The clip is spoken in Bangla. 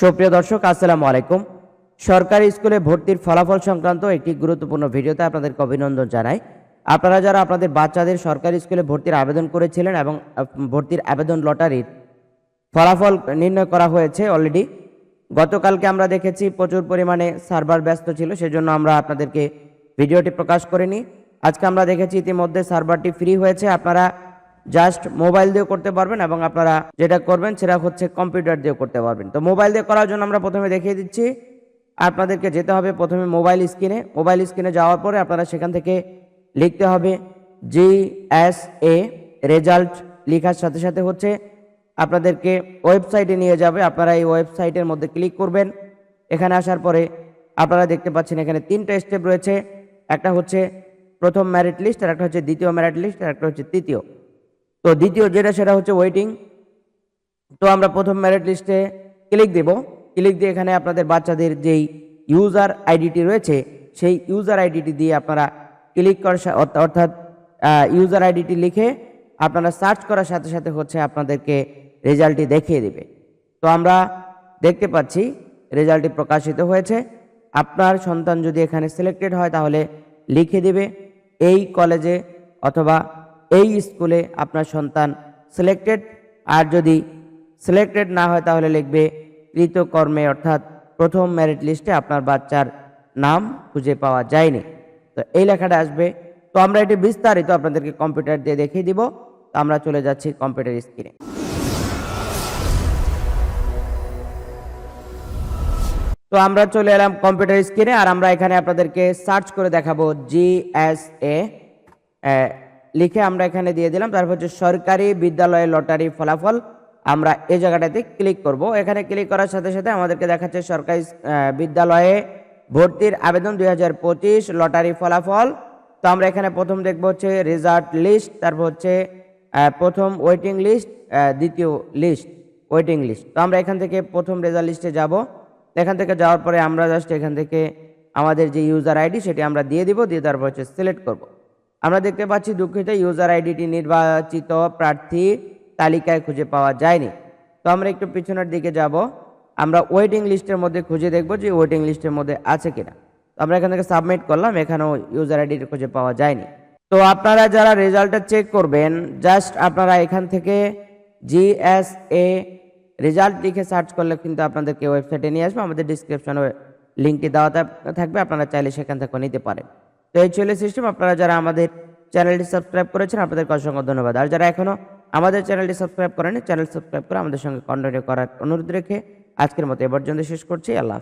সুপ্রিয় দর্শক, আসসালামু আলাইকুম। সরকারি স্কুলে ভর্তির ফলাফল সংক্রান্ত একটি গুরুত্বপূর্ণ ভিডিওতে আপনাদেরকে অভিনন্দন জানাই। আপনারা যারা আপনাদের বাচ্চাদের সরকারি স্কুলে ভর্তির আবেদন করেছিলেন এবং ভর্তির আবেদন লটারির ফলাফল নির্ণয় করা হয়েছে অলরেডি গতকালকে আমরা দেখেছি প্রচুর পরিমাণে সার্ভার ব্যস্ত ছিল, সেজন্য আমরা আপনাদেরকে ভিডিওটি প্রকাশ করিনি। আজকে আমরা দেখেছি ইতিমধ্যে সার্ভারটি ফ্রি হয়েছে, আপনারা জাস্ট মোবাইল দিয়েও করতে পারবেন এবং আপনারা যেটা করবেন সেটা হচ্ছে কম্পিউটার দিয়ে করতে পারবেন। তো মোবাইল দিয়ে করার জন্য আমরা প্রথমে দেখিয়ে দিচ্ছি, আপনাদেরকে যেতে হবে প্রথমে মোবাইল স্ক্রিনে। মোবাইল স্ক্রিনে যাওয়ার পরে আপনারা সেখান থেকে লিখতে হবে জি এস এ, রেজাল্ট লেখার সাথে সাথে হচ্ছে আপনাদেরকে ওয়েবসাইটে নিয়ে যাবে। আপনারা এই ওয়েবসাইটের মধ্যে ক্লিক করবেন। এখানে আসার পরে আপনারা দেখতে পাচ্ছেন এখানে তিনটা স্টেপ রয়েছে। একটা হচ্ছে প্রথম ম্যারিট লিস্ট আর একটা হচ্ছে দ্বিতীয় ম্যারিট লিস্ট আর একটা হচ্ছে তৃতীয়। তো দ্বিতীয় যেটা, সেটা হচ্ছে ওয়েটিং তো আমরা প্রথম মেরিট লিস্টে ক্লিক দেব। ক্লিক দিয়ে এখানে আপনাদের বাচ্চাদের যেই ইউজার আইডিটি রয়েছে, সেই ইউজার আইডিটি দিয়ে আপনারা ক্লিক করার অর্থাৎ ইউজার আইডিটি লিখে আপনারা সার্চ করার সাথে সাথে হচ্ছে আপনাদেরকে রেজাল্টটি দেখিয়ে দেবে। তো আমরা দেখতে পাচ্ছি রেজাল্টটি প্রকাশিত হয়েছে। আপনার সন্তান যদি এখানে সিলেক্টেড হয়, তাহলে লিখে দেবে। এই কলেজে অথবা এই স্কুলে আপনার সন্তান সিলেক্টেড আর যদি সিলেক্টেড না হয় তাহলে লিখবে কৃতকর্মে, অর্থাৎ প্রথম মেরিট লিস্টে আপনার বাচ্চার নাম খুঁজে পাওয়া যায়নি। তো এই লেখাটা আসবে। তো আমরা এটি বিস্তারিত আপনাদেরকে কম্পিউটার দিয়ে দেখিয়ে দিব। তো আমরা চলে যাচ্ছি কম্পিউটার স্ক্রিনে তো আমরা চলে এলাম কম্পিউটার স্ক্রিনে আর আমরা এখানে আপনাদেরকে সার্চ করে দেখাবো জি এস এ লিখে আমরা এখানে দিয়ে দিলাম। তারপর হচ্ছে সরকারি বিদ্যালয়ের লটারি ফলাফল আমরা এই জায়গাটাতে ক্লিক করব। এখানে ক্লিক করার সাথে সাথে আমাদেরকে দেখাচ্ছে সরকারি বিদ্যালয়ে ভর্তির আবেদন দু হাজার পঁচিশ, লটারি ফলাফল। তো আমরা এখানে প্রথম দেখব হচ্ছে রেজাল্ট লিস্ট তারপর হচ্ছে প্রথম ওয়েটিং লিস্ট দ্বিতীয় লিস্ট ওয়েটিং লিস্ট তো আমরা এখান থেকে প্রথম রেজাল্ট লিস্টে যাব। এখান থেকে যাওয়ার পরে আমরা জাস্ট এখান থেকে আমাদের যে ইউজার আইডি সেটি আমরা দিয়ে দিব, দিয়ে তারপর হচ্ছে সিলেক্ট করব। আমরা দেখতে পাচ্ছি দুঃখিত ইউজার আইডিটি নির্বাচিত প্রার্থী তালিকায় খুঁজে পাওয়া যায়নি। তো আমরা একটু পিছনের দিকে যাব। আমরা ওয়েটিং লিস্টের মধ্যে খুঁজে দেখব যে ওয়েটিং লিস্টের মধ্যে আছে কিনা। তো আমরা এখান থেকে সাবমিট করলাম, এখানেও ইউজার আইডি খুঁজে পাওয়া যায়নি। তো আপনারা যারা রেজাল্টটা চেক করবেন জাস্ট আপনারা এখান থেকে জিএসএ রেজাল্ট লিখে সার্চ করলে কিন্তু আপনাদেরকে ওয়েবসাইটে নিয়ে আসবে। আমাদের ডিসক্রিপশনে লিঙ্কটি দেওয়া থাকবে, আপনারা চাইলে সেখান থেকে নিতে পারেন। তো এই ছিল সিস্টেম আপনারা যারা আমাদের চ্যানেলটি সাবস্ক্রাইব করেছেন, আপনাদেরকে অসংখ্য ধন্যবাদ আর যারা এখনও আমাদের চ্যানেলটি সাবস্ক্রাইব করেনি চ্যানেল সাবস্ক্রাইব করে আমাদের সঙ্গে কন্টিনিউ করার অনুরোধ রেখে আজকের মতো এ পর্যন্ত শেষ করছি আল্লাহ।